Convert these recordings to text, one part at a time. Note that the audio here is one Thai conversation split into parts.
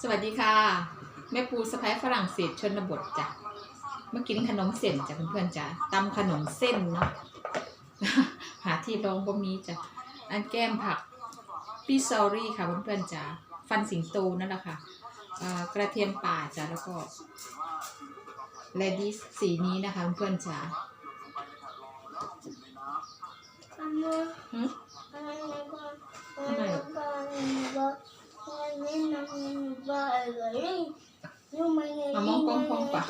สวัสดีค่ะ แม่ปูสะพ้ายฝรั่งเศสชนบทจ้ะมากินขนมเส้นจ้ะเพื่อนๆจ้ะตำขนมเส้นเนาะหาที่รองบ่มีจ้ะอันแก้มผักปีซอรี่ค่ะเพื่อนๆจ้ะฟันสิงโตนั่นแหละค่ะเอ่อกระเทียมป่าจ้ะแล้วก็เลดี้สีนี้นะคะเพื่อนๆจ้ะ มามองกล้องกล้องปะ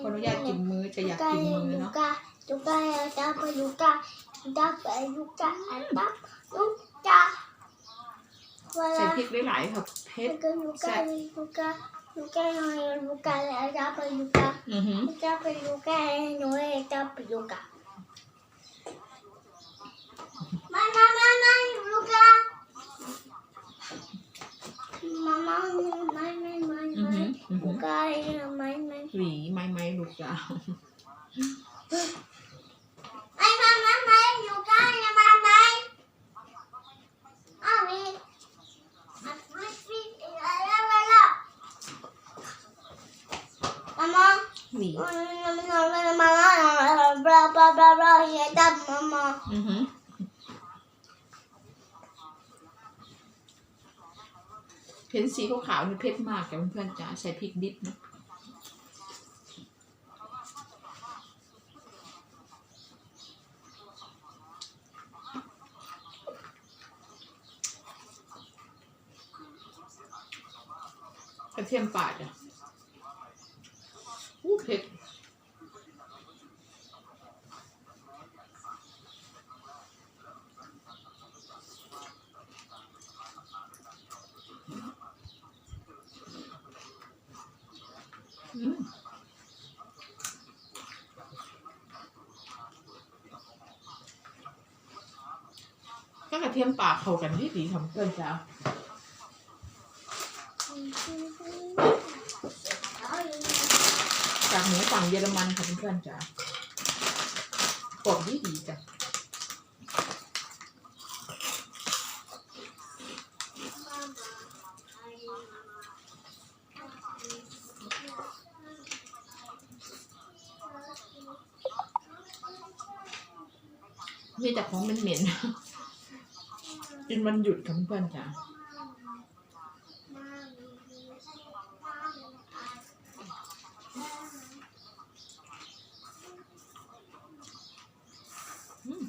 คนอนุญาตกินมือจะอยากกินมือเนาะจุกาจับไปยุกาจับไปยุกาจับยุกาใส่พริกได้หลายครับเพชรใส่ยุกายุกายุกาแล้าจับไปยุกาจับไปยุกาหนูจับไปยุกามามามามา Mama, mama, mama, อือหือ mama. อือหือ Luka, mama, mama. หวีไม้ไม้ลูกจ้ะ Ay, mamá, mamá, luka, mama. Ami. Mama. หวี Mama, blah, blah, blah, blah, yeah, that mama. อือหือเห็นสีขาวๆนี่เผ็ดมากจ้ะเพื่อนๆจ้ะใส่พริกดิบนะ ระเทียมป่าจ้ะอู้เผ็ดอืมก็กระเทียมป่าเข้ากันที่ดีทำเพื่อนจ้าจากหมู ฝั่งเยอรมันค่ะเพื่อนๆจ้ากรอบดีดีจ้ะมีแต่ของเหม็นๆกินวันหยุดค่ะเพื่อนๆจ้าอืม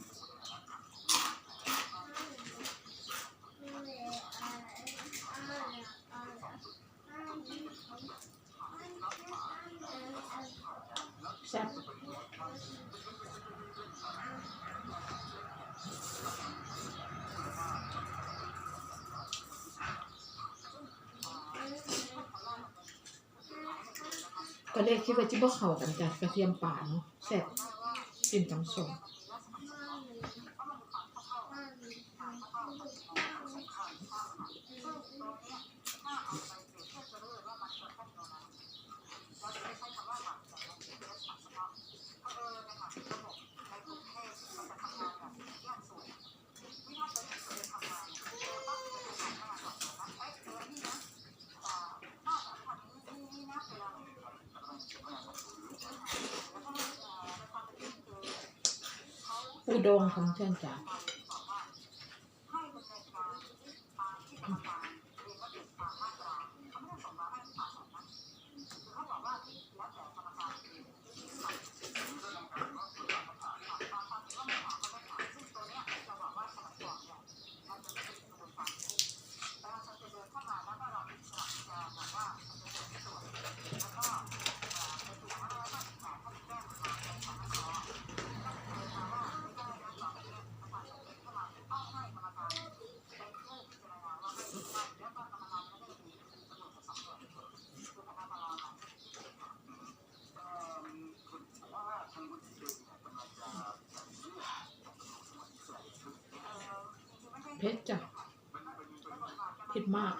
แซ่บ ตอนแรกคิดว่าจิบ่เข้ากันจ้ะกระเทียมป่าเนาะแซ่บกินตำส้ม ผู้ดองของเช่นจ้า ผ็ดจ้ะเผ็ดมาก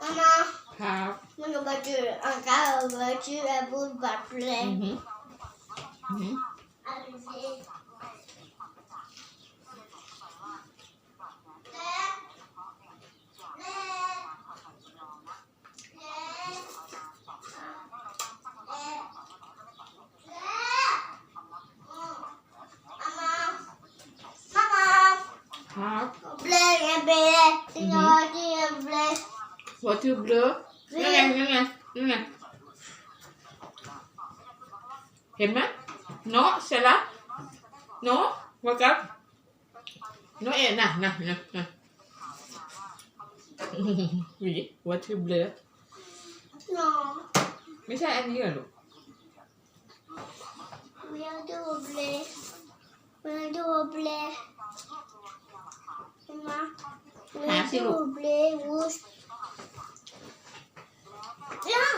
Mama. ครับมันก็มาเจออันก็มาเจอบุญบัตรเลอืย อหืออือหือ อันนี้妈妈。ครับ Blöja blöja, jag är blöja. หัวทูบเลือนั่นไงนั่นไงนั่นไงเห็นไหมเนาะเสร็จแล้วเนาะว่ากับเนาะเ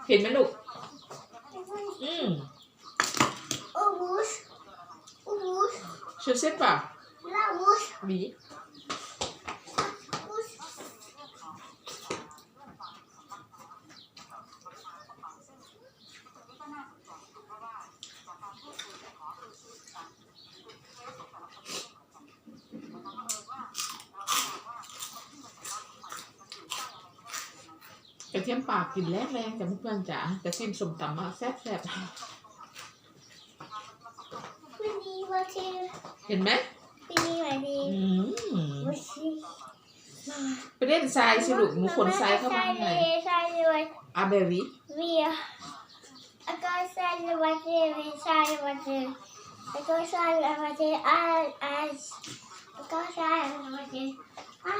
ห็นไหมลูก อืม Och ost. Och ost. เชื่อเซ็ตป่ะ La ost. หวี Ost. กระเทียมปากกลินแรงแรงๆแต่เพื่อนๆจ๋าแต่ซิมสมตำมาแซ่บแซ่บ Men det var till. ๆเห็นไหม Det var อื till. ม Vad säger ไปเล่นทรายสิลูกหนูขนทรายเข้ามาข้างใน Sai var อาเบรี vi. Jag kan säga vad det vi säger vad det. Jag kan säga vad det är alls. Jag kan säga vad det är. พัก